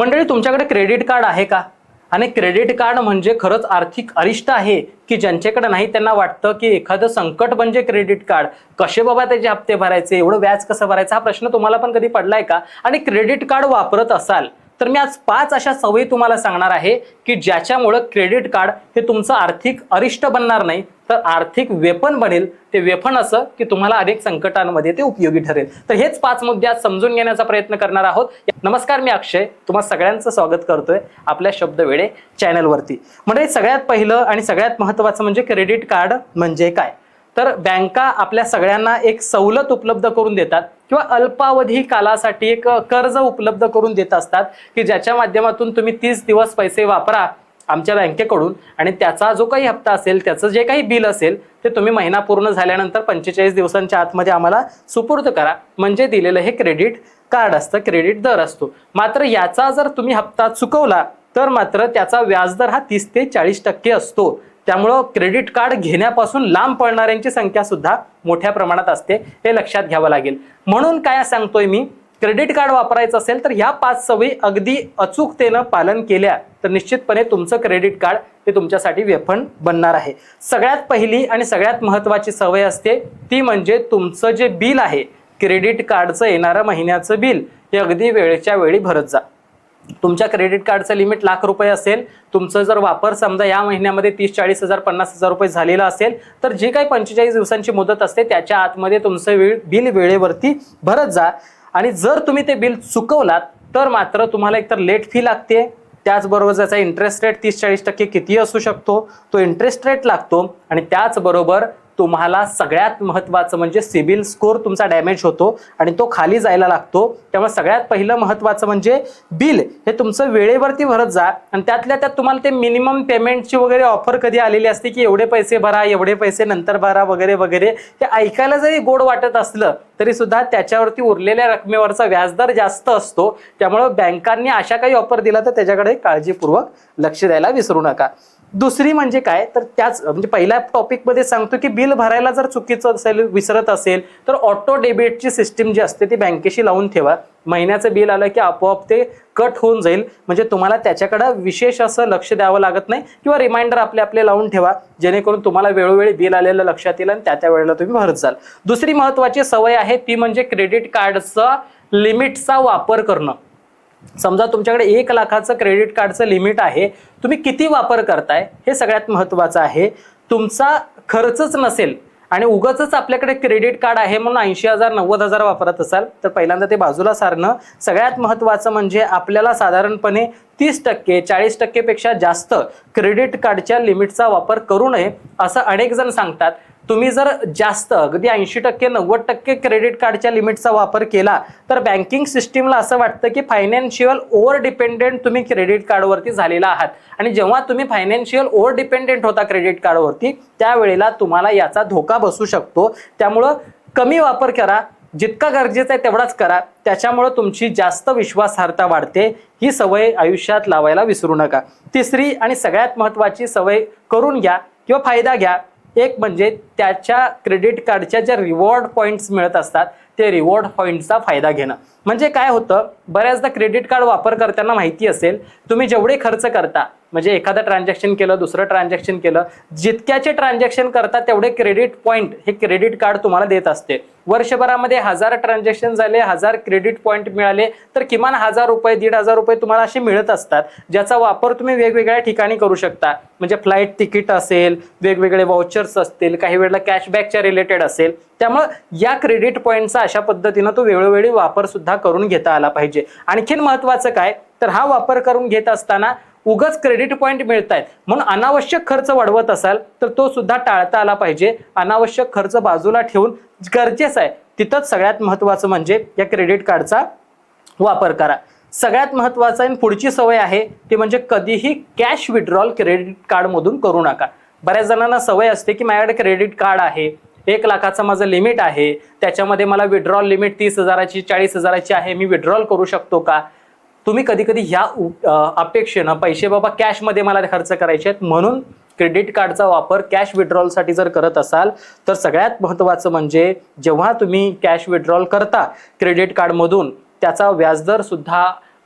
मंडळी तुमच्याकडे credit card आहे का? आणि क्रेडिट कार्ड म्हणजे खरंच आर्थिक अरिष्ट आहे की ज्यांच्याकडे नाही त्यांना वाटतं की एखादं संकट म्हणजे क्रेडिट कार्ड. कसे बाबा त्याचे हप्ते भरायचे? एवढं व्याज कसं भरायचं? हा प्रश्न तुम्हाला पण कधी पडलाय का? आणि क्रेडिट कार्ड वापरत असाल तर मी आज पाच अशा सवयी तुम्हाला सांगणार आहे की ज्याच्यामुळं क्रेडिट कार्ड हे तुमचं आर्थिक अरिष्ट बनणार नाही तर आर्थिक वेपन बनेल. ते वेपन असं की तुम्हाला अनेक संकटांमध्ये ते उपयोगी ठरेल. तर हेच पाच मुद्दे आज समजून घेण्याचा प्रयत्न करणार आहोत. नमस्कार मी अक्षय. तुम्हा सगळ्यांचं स्वागत करतोय आपल्या शब्द वेळे चॅनलवरती. म्हणजे सगळ्यात पहिलं आणि सगळ्यात महत्त्वाचं म्हणजे क्रेडिट कार्ड म्हणजे काय? तर बँका आपल्या सगळ्यांना एक सवलत उपलब्ध करून देतात. किंवा अल्पावधी कालासाठी एक कर्ज उपलब्ध करून देत असतात की ज्याच्या माध्यमातून तुम्ही तीस दिवस पैसे वापरा आमच्या बँकेकडून आणि त्याचा जो काही हप्ता असेल त्याचं जे काही बिल असेल ते तुम्ही महिना पूर्ण झाल्यानंतर पंचेचाळीस दिवसांच्या आतमध्ये आम्हाला सुपूर्द करा. म्हणजे दिलेलं हे क्रेडिट कार्ड असतं क्रेडिट दर असतो. मात्र याचा जर तुम्ही हप्ता चुकवला तर मात्र त्याचा व्याजदर हा तीस ते चाळीस टक्के असतो. त्यामुळं क्रेडिट कार्ड घेण्यापासून लांब पळणाऱ्यांची संख्या सुद्धा मोठ्या प्रमाणात असते हे लक्षात घ्यावं लागेल. म्हणून काय सांगतोय मी क्रेडिट कार्ड वापरायचं असेल तर ह्या पाच सवयी अगदी अचूकतेनं पालन केल्या तर निश्चितपणे तुमचं क्रेडिट कार्ड हे तुमच्यासाठी वेफण बनणार आहे. सगळ्यात पहिली आणि सगळ्यात महत्त्वाची सवय असते ती म्हणजे तुमचं जे बिल आहे क्रेडिट कार्डचं येणारं महिन्याचं बिल हे अगदी वेळेच्या वेळी भरत जा. तुमच्या क्रेडिट कार्डचं लिमिट लाख रुपये असेल तुमचं जर वापर समजा या महिन्यामध्ये तीस चाळीस हजार पन्नास हजार रुपये झालेला असेल तर जी काही पंचेचाळीस दिवसांची मुदत असते त्याच्या आतमध्ये तुमचं वेळ बिल वेळेवरती भरत जा. आणि जर तुम्ही ते बिल चुकवलात तर मात्र तुम्हाला एकतर लेट फी लागते. त्याचबरोबर त्याचा इंटरेस्ट रेट तीस चाळीस टक्के किती असू शकतो. तो इंटरेस्ट रेट लागतो. आणि त्याचबरोबर तुम्हाला सगळ्यात महत्त्वाचं म्हणजे सिबिल स्कोअर तुमचा डॅमेज होतो आणि तो खाली जायला लागतो. त्यामुळे सगळ्यात पहिलं महत्त्वाचं म्हणजे बिल. हे तुमचं वेळेवरती भरत जा आणि त्यातल्या त्यात तुम्हाला ते मिनिमम पेमेंटची वगैरे ऑफर कधी आलेली असते की एवढे पैसे भरा एवढे पैसे नंतर भरा वगैरे वगैरे हे ऐकायला जरी गोड वाटत असलं तरी सुद्धा त्याच्यावरती उरलेल्या रकमेवरचा व्याजदर जास्त असतो. त्यामुळं बँकांनी अशा काही ऑफर दिला तर त्याच्याकडे काळजीपूर्वक लक्ष द्यायला विसरू नका. दुसरी म्हणजे काय? तर त्याच म्हणजे पहिल्या टॉपिकमध्ये सांगतो की बिल भरायला जर चुकीचं असेल विसरत असेल तर ऑटो डेबिटची सिस्टीम जी असते ती बँकेशी लावून ठेवा. महिन्याचं बिल आलं की आपोआप ते कट होऊन जाईल. म्हणजे तुम्हाला त्याच्याकडं विशेष असं लक्ष द्यावं लागत नाही किंवा रिमाइंडर आपले आपले लावून ठेवा. जेणेकरून तुम्हाला वेळोवेळी बिल आलेलं लक्षात येईल आणि त्या त्या वेळेला तुम्ही भरत जाल. दुसरी महत्त्वाची सवय आहे ती म्हणजे क्रेडिट कार्डचा लिमिटचा वापर करणं. समजा तुमच्याकडे एक लाखाचं क्रेडिट कार्डचं लिमिट आहे तुम्ही किती वापर करताय? हे सगळ्यात महत्त्वाचं आहे. तुमचा खर्चच नसेल आणि उगाच आपल्याकडे क्रेडिट कार्ड आहे म्हणून ऐंशी हजार नव्वद हजार वापरत असाल तर पहिल्यांदा ते बाजूला सारणं. सगळ्यात महत्त्वाचं म्हणजे आपल्याला साधारणपणे तीस टक्के चाळीस टक्केपेक्षा जास्त क्रेडिट कार्डच्या लिमिटचा वापर करू नये असं अनेक जण सांगतात. तुम्ही जर जास्त अगदी ऐंशी टक्के नव्वद टक्के क्रेडिट कार्डच्या लिमिटचा वापर केला तर बँकिंग सिस्टीमला असं वाटतं की फायनान्शियल ओव्हर डिपेंडेंट तुम्ही क्रेडिट कार्डवरती झालेला आहात. आणि जेव्हा तुम्ही फायनान्शियल ओव्हर डिपेंडेंट होता क्रेडिट कार्डवरती त्यावेळेला तुम्हाला याचा धोका बसू शकतो. त्यामुळं कमी वापर करा जितका गरजेचं आहे तेवढाच करा. त्याच्यामुळं तुमची जास्त विश्वासार्हता वाढते. ही सवय आयुष्यात लावायला विसरू नका. तिसरी आणि सगळ्यात महत्त्वाची सवय करून घ्या किंवा फायदा घ्या. एक म्हणजे त्याच्या क्रेडिट कार्डच्या ज्या रिवॉर्ड पॉईंट्स मिळत असतात ते रिवॉर्ड पॉईंटचा फायदा घेणं. म्हणजे काय होतं बऱ्याचदा क्रेडिट कार्ड वापर करताना माहिती असेल तुम्ही जेवढे खर्च करता म्हणजे एखादं ट्रान्झॅक्शन केलं दुसरं ट्रान्झॅक्शन केलं जितक्याचे ट्रान्झॅक्शन करता तेवढे क्रेडिट पॉईंट हे क्रेडिट कार्ड तुम्हाला देत असते. वर्षभरामध्ये हजार ट्रान्झॅक्शन झाले हजार क्रेडिट पॉईंट मिळाले तर किमान हजार रुपये दीड हजार रुपये तुम्हाला असे मिळत असतात ज्याचा वापर तुम्ही वेगवेगळ्या ठिकाणी करू शकता. म्हणजे फ्लाईट तिकीट असेल वेगवेगळे वाउचर्स असतील काही वेळेला कॅशबॅकच्या रिलेटेड असेल. त्यामुळं या क्रेडिट पॉईंटचा अशा पद्धतीनं तो वेळोवेळी वापर सुद्धा करून घेता आला पाहिजे. आणखीन महत्वाचं काय? तर हा वापर करून घेत असताना उगच क्रेडिट पॉईंट मिळत आहेत म्हणून अनावश्यक खर्च वाढवत असाल तर तो सुद्धा टाळता आला पाहिजे. अनावश्यक खर्च बाजूला ठेवून गरजेचं आहे. तिथंच सगळ्यात महत्त्वाचं म्हणजे या क्रेडिट कार्डचा वापर करा. सगळ्यात महत्त्वाचं आणि पुढची सवय आहे ती म्हणजे कधीही कॅश विड्रॉल क्रेडिट कार्डमधून करू नका. बऱ्याच जणांना सवय असते की माझ्याकडे क्रेडिट कार्ड आहे. एक लाखाचं माझं लिमिट आहे. त्याच्यामध्ये मला विड्रॉल लिमिट तीस हजाराची चाळीस हजाराची आहे. मी विड्रॉल करू शकतो का? तुम्ही कधी कधी ह्या अपेक्षेनं पैसे बाबा कॅशमध्ये मला खर्च करायचे आहेत. म्हणून क्रेडिट कार्डचा वापर कॅश विड्रॉलसाठी जर करत असाल तर सगळ्यात महत्त्वाचं म्हणजे जेव्हा तुम्ही कॅश विड्रॉल करता क्रेडिट कार्डमधून त्याचा व्याजदर सुद्धा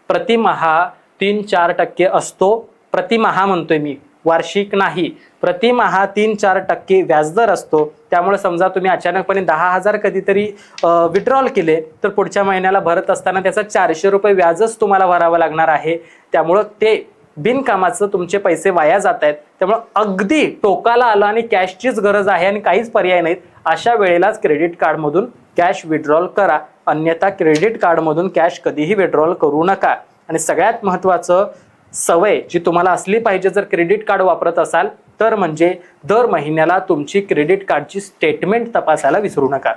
प्रतिमहा तीन चार टक्के असतो. प्रतिमहा म्हणतोय मी. वार्षिक नाही. प्रतिमहा तीन चार टक्के व्याजदर असतो. त्यामुळे समजा तुम्ही अचानकपणे दहा हजार कधीतरी विड्रॉल केले तर पुढच्या महिन्याला भरत असताना त्याचं चारशे रुपये व्याजच तुम्हाला भरावं लागणार आहे. त्यामुळं ते बिनकामाचं तुमचे पैसे वाया जात आहेत. त्यामुळं अगदी टोकाला आलं आणि कॅशचीच गरज आहे आणि काहीच पर्याय नाहीत. अशा वेळेलाच क्रेडिट कार्डमधून कॅश विड्रॉल करा. अन्यथा क्रेडिट कार्डमधून कॅश कधीही विड्रॉल करू नका. आणि सगळ्यात महत्त्वाचं सवय जी तुम्हाला असली पाहिजे जर क्रेडिट कार्ड वापरत असाल तर म्हणजे दर महिन्याला तुमची क्रेडिट कार्डची स्टेटमेंट तपासायला विसरू नका.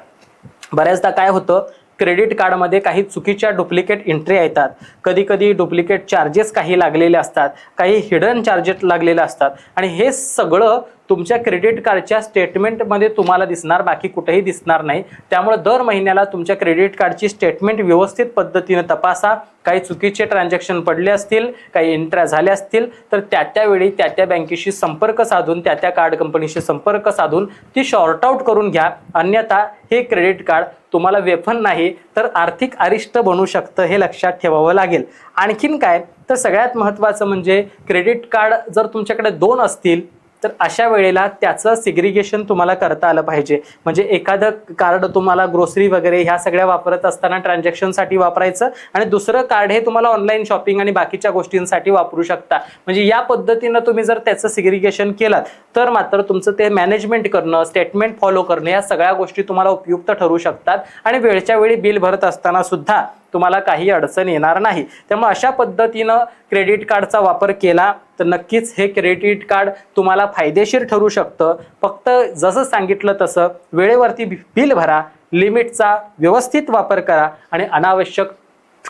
बऱ्याचदा काय होतं क्रेडिट कार्डमध्ये काही चुकीच्या डुप्लिकेट एंट्री येतात. कधी कधी डुप्लिकेट चार्जेस काही लागलेले असतात काही हिडन चार्जेस लागलेले असतात. आणि हे सगळं तुमच्या क्रेडिट कार्डच्या स्टेटमेंटमध्ये तुम्हाला दिसणार बाकी कुठेही दिसणार नाही. त्यामुळे दर महिन्याला तुमच्या क्रेडिट कार्डची स्टेटमेंट व्यवस्थित पद्धतीने तपासा. काही चुकीचे ट्रान्झॅक्शन पडले असतील काही एंट्र्या झाल्या असतील तर त्या त्यावेळी त्या त्या बँकेशी संपर्क साधून त्या त्या कार्ड कंपनीशी संपर्क साधून ती शॉर्ट आऊट करून घ्या. अन्यथा हे क्रेडिट कार्ड तुम्हाला वेफन नाही तर आर्थिक अरिष्ट बनू शकतं हे लक्षात ठेवावं लागेल. आणखीन काय? तर सगळ्यात महत्त्वाचं म्हणजे क्रेडिट कार्ड जर तुमच्याकडे दोन असतील तर अशा वेळेला त्याचं सिग्रिगेशन तुम्हाला करता आलं पाहिजे. म्हणजे एखादं कार्ड तुम्हाला ग्रोसरी वगैरे ह्या सगळ्या वापरत असताना ट्रान्झॅक्शनसाठी वापरायचं आणि दुसरं कार्ड हे तुम्हाला ऑनलाईन शॉपिंग आणि बाकीच्या गोष्टींसाठी वापरू शकता. म्हणजे या पद्धतीनं तुम्ही जर त्याचं सिग्रिगेशन केलात तर मात्र तुमचं ते मॅनेजमेंट करणं स्टेटमेंट फॉलो करणं या सगळ्या गोष्टी तुम्हाला उपयुक्त ठरू शकतात. आणि वेळच्या वेळी बिल भरत असताना सुद्धा तुम्हाला काही अडचण येणार नाही. त्यामुळे अशा पद्धतीनं क्रेडिट कार्डचा वापर केला तर नक्कीच हे क्रेडिट कार्ड तुम्हाला फायदेशीर ठरू शकतं. फक्त जसं सांगितलं तसं वेळेवरती बिल भरा लिमिटचा व्यवस्थित वापर करा आणि अनावश्यक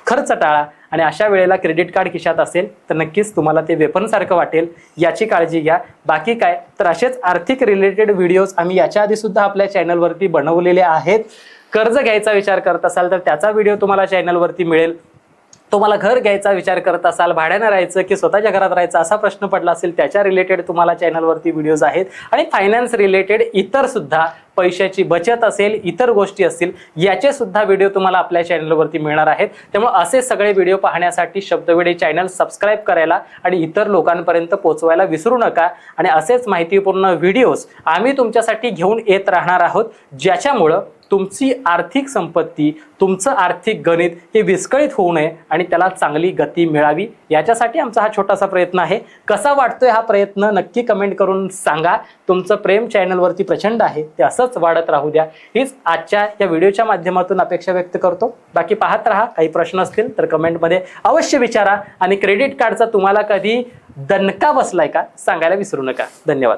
खर्च टाळा. आणि अशा वेळेला क्रेडिट कार्ड खिशात असेल तर नक्कीच तुम्हाला ते वेपनसारखं वाटेल. याची काळजी घ्या. बाकी काय तर असेच आर्थिक रिलेटेड व्हिडिओज आम्ही याच्या आधी सुद्धा आपल्या चॅनलवरती बनवलेले आहेत. कर्ज घ्यायचा विचार करत असाल तर त्याचा व्हिडिओ तुम्हाला चॅनलवरती मिळेल. तुम्हाला घर घ्यायचा विचार करत असाल भाड्यानं राहायचं की स्वतःच्या घरात राहायचं असा प्रश्न पडला असेल त्याच्या रिलेटेड तुम्हाला चॅनलवरती व्हिडिओज आहेत. आणि फायनान्स रिलेटेड इतर सुद्धा पैशाची बचत असेल इतर गोष्टी असतील याचे सुद्धा व्हिडिओ तुम्हाला आपल्या चॅनलवरती मिळणार आहेत. त्यामुळे असे सगळे व्हिडिओ पाहण्यासाठी शब्दवेडे चॅनल सबस्क्राईब करायला आणि इतर लोकांपर्यंत पोहोचवायला विसरू नका. आणि असेच माहितीपूर्ण व्हिडिओज आम्ही तुमच्यासाठी घेऊन येत राहणार आहोत ज्याच्यामुळं तुमची आर्थिक संपत्ती तुमचं आर्थिक गणित हे विस्कळीत होऊ नये आणि त्याला चांगली गती मिळावी याच्यासाठी आमचा हा छोटासा प्रयत्न आहे. कसा वाटतोय हा प्रयत्न नक्की कमेंट करून सांगा. तुमचं प्रेम चॅनलवरती प्रचंड आहे ते असंच वाढत राहू द्या. हीच आजच्या या व्हिडिओच्या माध्यमातून अपेक्षा व्यक्त करतो. बाकी पाहत राहा काही प्रश्न असतील तर कमेंटमध्ये अवश्य विचारा. आणि क्रेडिट कार्डचा तुम्हाला कधी दणका बसलाय का सांगायला विसरू नका. धन्यवाद.